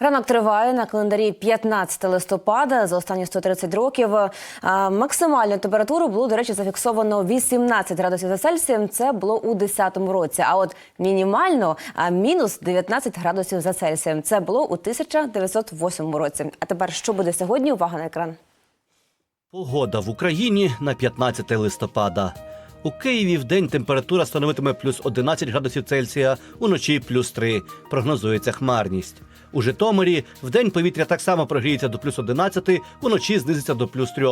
Ранок триває на календарі 15 листопада. За останні 130 років е, максимальну температуру було, до речі, зафіксовано 18 градусів за Цельсієм. Це було у 10-му році. А от мінімально мінус 19 градусів за Цельсієм. Це було у 1908 році. А тепер що буде сьогодні? Увага на екран. Погода в Україні на 15 листопада. У Києві в день температура становитиме плюс 11 градусів Цельсія, уночі плюс 3. Прогнозується хмарність. У Житомирі в день повітря так само прогріється до плюс 11, уночі знизиться до плюс 3.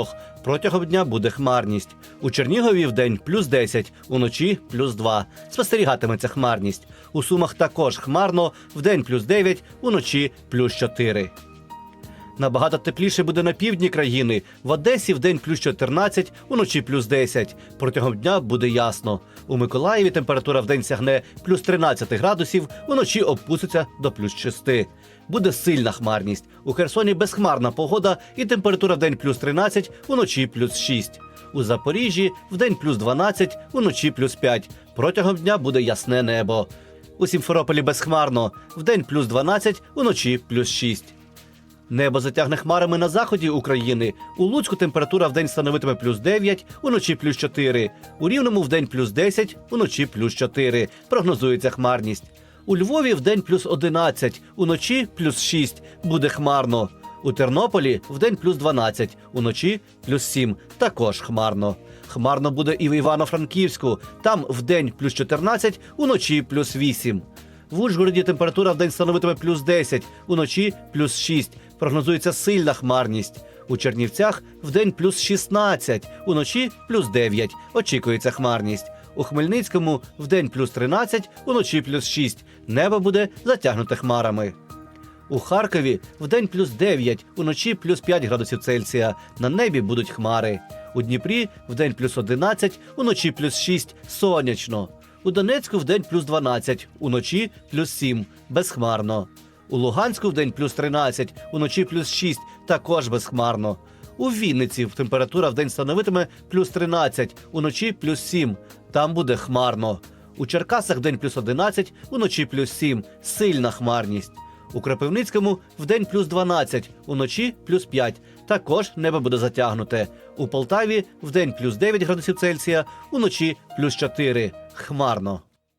Протягом дня буде хмарність. У Чернігові в день плюс 10, уночі плюс 2. Спостерігатиметься хмарність. У Сумах також хмарно, в день плюс 9, уночі плюс 4. Набагато тепліше буде на півдні країни. В Одесі в день плюс 14, уночі плюс 10. Протягом дня буде ясно. У Миколаєві температура в день сягне плюс 13 градусів, уночі опуститься до плюс 6. Буде сильна хмарність. У Херсоні безхмарна погода і температура в день плюс 13, уночі плюс 6. У Запоріжжі в день плюс 12, уночі плюс 5. Протягом дня буде ясне небо. У Сімферополі безхмарно, в день плюс 12, уночі плюс 6. Небо затягне хмарами на заході України. У Луцьку температура вдень становитиме плюс 9, уночі плюс 4. У Рівному вдень плюс 10, уночі плюс 4. Прогнозується хмарність. У Львові вдень плюс 11, уночі плюс 6. Буде хмарно. У Тернополі вдень плюс 12, уночі плюс 7. Також хмарно. Хмарно буде і в Івано-Франківську. Там вдень плюс 14, уночі плюс 8. В Ужгороді температура вдень становитиме плюс 10, уночі плюс 6. Прогнозується сильна хмарність. У Чернівцях вдень плюс 16, уночі плюс 9. Очікується хмарність. У Хмельницькому вдень плюс 13, уночі плюс 6. Небо буде затягнуте хмарами. У Харкові вдень плюс 9, уночі плюс 5 градусів Цельсія. На небі будуть хмари. У Дніпрі вдень плюс 11, уночі плюс 6, сонячно. У Донецьку вдень плюс 12, уночі плюс 7, безхмарно. У Луганську вдень плюс 13, уночі плюс 6, також безхмарно. У Вінниці температура вдень становитиме плюс 13, уночі плюс 7, там буде хмарно. У Черкасах вдень плюс 11, уночі плюс 7, сильна хмарність. У Кропивницькому вдень плюс 12, уночі плюс 5. Також небо буде затягнуте. У Полтаві вдень плюс 9 градусів Цельсія, уночі плюс 4. Хмарно.